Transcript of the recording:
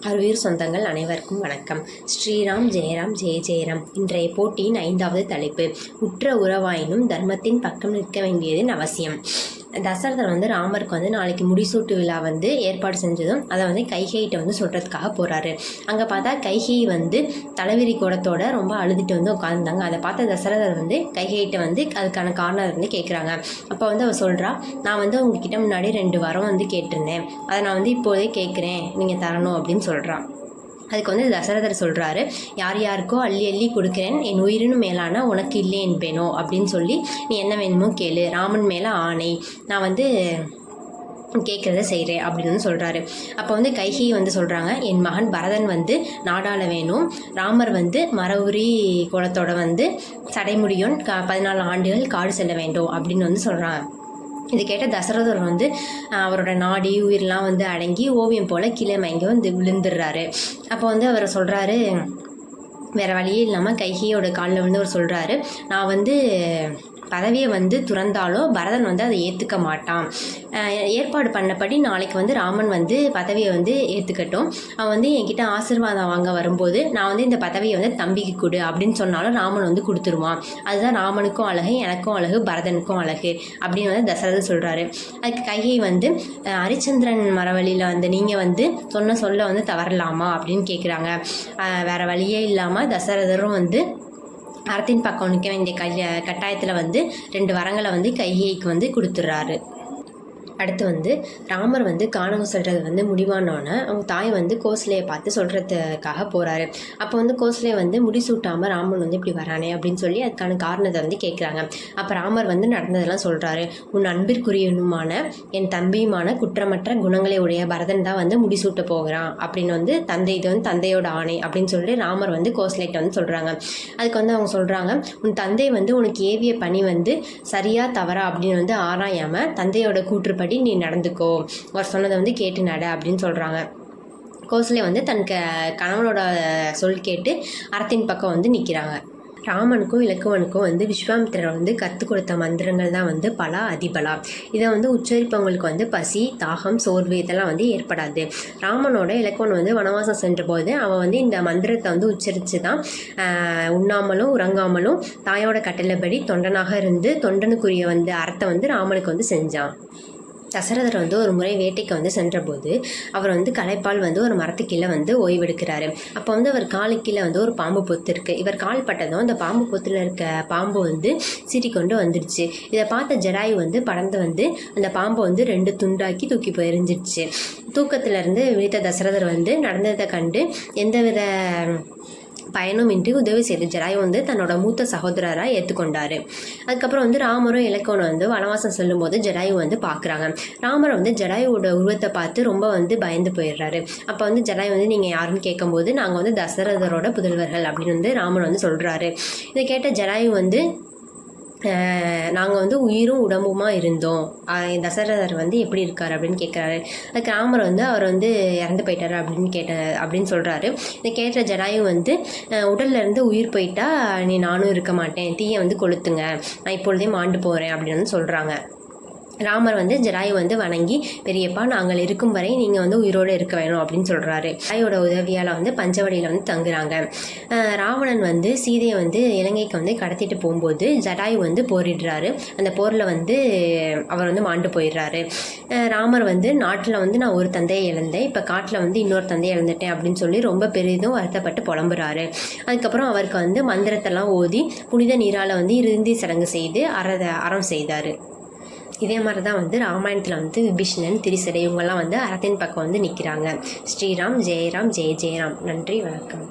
அருவீர் சொந்தங்கள் அனைவருக்கும் வணக்கம். ஸ்ரீராம் ஜெயராம் ஜெய ஜெயராம். இன்றைய போட்டியின் ஐந்தாவது தலைப்பு. உற்ற உறவாயினும் தர்மத்தின் பக்கம் நிற்க வேண்டியதின் அவசியம். தசரதர் வந்து ராமருக்கு வந்து நாளைக்கு முடிசூட்டு விழா வந்து ஏற்பாடு செஞ்சதும் அதை வந்து கைகையிட்ட வந்து சொல்கிறதுக்காக போகிறாரு அங்கே பார்த்தா கைகை வந்து தலைவிரி கூடத்தோட ரொம்ப அழுதுட்டு வந்து உட்காந்துருந்தாங்க அதை பார்த்த தசரதர் வந்து கைகையிட்ட வந்து அதுக்கான காரணம் வந்து கேட்குறாங்க அப்போ வந்து அவர் சொல்கிறா நான் வந்து உங்ககிட்ட முன்னாடி ரெண்டு வாரம் வந்து கேட்டிருந்தேன். அதை நான் வந்து இப்போதே கேட்குறேன் நீங்கள் தரணும் அப்படின்னு சொல்கிறான் அதுக்கு வந்து தசரதர் சொல்கிறாரு யார் யாருக்கோ அள்ளி அள்ளி கொடுக்குறேன். என் உயிரினும் மேலான உனக்கு இல்லை என்பேனோ? அப்படின்னு சொல்லி நீ என்ன வேணுமோ கேளு. ராமன் மேலே ஆணை. நான் வந்து கேட்குறத செய்கிறேன் அப்படின்னு வந்து சொல்கிறாரு அப்போ வந்து கைகி வந்து சொல்கிறாங்க என் மகன் பரதன் வந்து நாடாள வேணும். ராமர் வந்து மரவுரி குளத்தோட வந்து சடைமுடியோன் க பதினாலு ஆண்டுகள் காடு செல்ல வேண்டும். அப்படின்னு வந்து சொல்கிறாங்க இது கேட்ட தசரதர் வந்து அவரோட நாடி உயிரெலாம் வந்து அடங்கி ஓவியம் போல் கீழே மயங்கி வந்து விழுந்துடுறாரு. அப்போ வந்து அவர் சொல்கிறாரு வேறு வழியே இல்லாமல் கைகியோட காலில் வந்து அவர் சொல்கிறாரு நான் வந்து பதவியை வந்து துறந்தாலும் பரதன் வந்து அதை ஏற்றுக்க மாட்டான். ஏற்பாடு பண்ணபடி நாளைக்கு வந்து ராமன் வந்து பதவியை வந்து ஏற்றுக்கட்டும் அவன் வந்து என்கிட்ட ஆசிர்வாதம் வாங்க வரும்போது நான் வந்து இந்த பதவியை வந்து தம்பிக்கு கொடு அப்படின்னு சொன்னாலும் ராமன் வந்து கொடுத்துருவான். அதுதான் ராமனுக்கும் அழகு எனக்கும் அழகு பரதனுக்கும் அழகு அப்படின்னு வந்து தசரதர் சொல்கிறாரு அதுக்கு கையை வந்து ஹரிச்சந்திரன் மரவழியில் வந்து நீங்கள் வந்து சொன்ன சொல்ல வந்து தவறலாமா அப்படின்னு கேட்குறாங்க வேறு வழியே இல்லாமல் தசரதரும் வந்து அறத்தின் பக்கம் நிற்க வேண்டிய கை கட்டாயத்தில் வந்து ரெண்டு வரங்களை வந்து கையைக்கு வந்து கொடுத்துட்றாரு. அடுத்து வந்து ராமர் வந்து காணகம் சொல்கிறது வந்து முடிவானோன்னே அவங்க தாய் வந்து கோசலையை பார்த்து சொல்கிறதுக்காக போகிறாரு அப்போ வந்து கோசலையை வந்து முடிசூட்டாமல் ராமன் வந்து இப்படி வரானே அப்படின்னு சொல்லி அதுக்கான காரணத்தை வந்து கேட்குறாங்க அப்போ ராமர் வந்து நடந்ததெல்லாம் சொல்கிறாரு உன் அன்பிற்குரியனுமான என் தம்பியுமான குற்றமற்ற குணங்களை உடைய பரதன் தான் வந்து முடிசூட்ட போகிறான் அப்படின்னு வந்து தந்தை இது வந்து தந்தையோட ஆணை அப்படின்னு சொல்லி ராமர் வந்து கோசலைகிட்ட வந்து சொல்கிறாங்க அதுக்கு வந்து அவங்க சொல்கிறாங்க உன் தந்தை வந்து உனக்கு ஏவிய பணி வந்து சரியா தவறா அப்படின்னு வந்து ஆராயாமல் தந்தையோட கூற்றுப்படி படி நீ நடந்துக்கோ. அவர் சொன்னதை வந்து கேட்டு நட அப்படின்னு சொல்கிறாங்க கோசலே வந்து தன் க கணவனோட சொல் கேட்டு அறத்தின் பக்கம் வந்து நிற்கிறாங்க ராமனுக்கும் இலக்குவனுக்கும் வந்து விஸ்வாமித்திரர் வந்து கற்றுக் கொடுத்த மந்திரங்கள் தான் வந்து பலா அதிபலா. இதை வந்து உச்சரிப்பவங்களுக்கு வந்து பசி தாகம் சோர்வு இதெல்லாம் வந்து ஏற்படாது. ராமனோட இலக்குவன் வந்து வனவாசம் சென்றபோது அவன் வந்து இந்த மந்திரத்தை வந்து உச்சரித்து தான் உண்ணாமலும் உறங்காமலும் தாயோட கட்டளைப்படி தொண்டனாக இருந்து தொண்டனுக்குரிய வந்து அறத்தை வந்து ராமனுக்கு வந்து செஞ்சான். தசரதர் வந்து ஒரு முறை வேட்டைக்கு வந்து சென்றபோது அவர் வந்து களைப்பால் வந்து ஒரு மரத்துக்கீழே வந்து ஓய்வெடுக்கிறாரு. அப்போ வந்து அவர் காலுக்கீழே வந்து ஒரு பாம்பு பொத்து இருக்குது இவர் கால் பட்டதும் அந்த பாம்பு பொத்தில் இருக்க பாம்பு வந்து கொண்டு வந்துடுச்சு. இதை பார்த்த ஜடாயு வந்து படந்து வந்து அந்த பாம்பை வந்து ரெண்டு துண்டாக்கி தூக்கி போயிருந்துச்சு. தூக்கத்திலிருந்து விழித்த தசரதர் வந்து நடந்ததை கண்டு எந்தவித பயணமின்றி உதவி செய்து ஜடாயு வந்து தன்னோட மூத்த சகோதரராக ஏற்றுக்கொண்டாரு அதுக்கப்புறம் வந்து ராமரும் இலக்கணம் வந்து வனவாசம் செல்லும்போது ஜடாயு வந்து பார்க்குறாங்க ராமர் வந்து ஜடாயுவோட உருவத்தை பார்த்து ரொம்ப வந்து பயந்து போயிடுறாரு அப்போ வந்து ஜடாயு வந்து நீங்கள் யாருன்னு கேட்கும்போது நாங்கள் வந்து தசரதரோட புதல்வர்கள் அப்படின்னு வந்து ராமர் வந்து சொல்கிறாரு இதை கேட்ட ஜடாயு வந்து நாங்கள் வந்து உயிரும் உடம்புமா இருந்தோம். தசரதர் வந்து எப்படி இருக்கார் அப்படின்னு கேட்குறாரு அதுக்கு ராமர் வந்து அவர் வந்து இறந்து போயிட்டார் அப்படின்னு கேட்ட அப்படின்னு சொல்கிறாரு இதை கேட்ட ஜடாயும் வந்து உடல்லேருந்து உயிர் போயிட்டா நீ நானும் இருக்க மாட்டேன். தீயை வந்து கொளுத்துங்க. நான் இப்பொழுதே மாண்டு போகிறேன் அப்படின்னு சொல்கிறாங்க ராமர் வந்து ஜடாயு வந்து வணங்கி பெரியப்பா நாங்கள் இருக்கும் வரை நீங்கள் வந்து உயிரோடு இருக்க வேணும் அப்படின்னு சொல்கிறாரு ஜடாயோட உதவியால் வந்து பஞ்சவடியில் வந்து தங்குறாங்க. ராவணன் வந்து சீதையை வந்து இலங்கைக்கு வந்து கடத்திட்டு போகும்போது ஜடாயு வந்து போரிடுறாரு. அந்த போரில் வந்து அவர் வந்து மாண்டு போயிடுறாரு. ராமர் வந்து நாட்டில் வந்து நான் ஒரு தந்தையை இழந்தேன். இப்போ காட்டில் வந்து இன்னொரு தந்தையை இழந்துட்டேன் அப்படின்னு சொல்லி ரொம்ப பெரிதும் வருத்தப்பட்டு புலம்புறாரு. அதுக்கப்புறம் அவருக்கு வந்து மந்திரத்தெல்லாம் ஓதி புனித நீரால் வந்து இறுதி சடங்கு செய்து அற அறம் செய்தார். இதே மாதிரி தான் வந்து ராமாயணத்தில் வந்து விபீஷணன் திரிசடை இவங்கெல்லாம் வந்து அரத்தின் பக்கம் வந்து நிற்கிறாங்க ஸ்ரீராம் ஜெயராம் ஜெய ஜெயராம். நன்றி வணக்கம்.